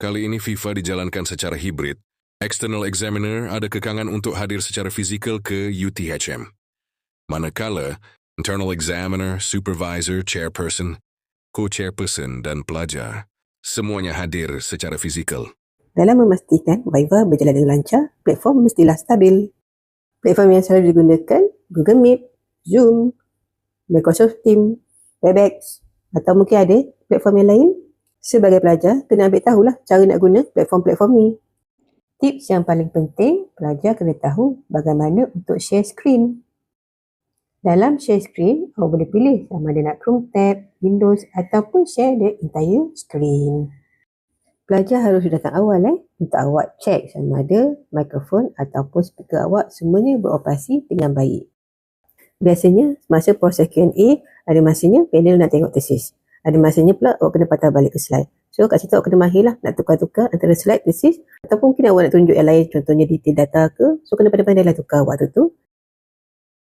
Kali ini FIFA dijalankan secara hibrid. External examiner ada kekangan untuk hadir secara fizikal ke UTHM. Manakala, internal examiner, supervisor, chairperson, co-chairperson dan pelajar semuanya hadir secara fizikal. Dalam memastikan Viva berjalan dengan lancar, platform mestilah stabil. Platform yang selalu digunakan Google Meet, Zoom, Microsoft Teams, WebEx atau mungkin ada platform yang lain. Sebagai pelajar, kena ambil tahulah cara nak guna platform-platform ni. Tips yang paling penting, pelajar kena tahu bagaimana untuk share screen. Dalam share screen, awak boleh pilih sama ada nak Chrome tab, Windows ataupun share the entire screen. Pelajar harus datang awal eh untuk awak cek sama ada mikrofon ataupun speaker awak semuanya beroperasi dengan baik. Biasanya masa proses Q&A ada masanya panel nak tengok tesis. Ada masanya pula awak kena patah balik ke slide. So kat situ awak kena mahir lah nak tukar-tukar antara slide tesis ataupun mungkin awak nak tunjuk yang lain contohnya detail data ke. So kena pandai-pandai lah tukar waktu tu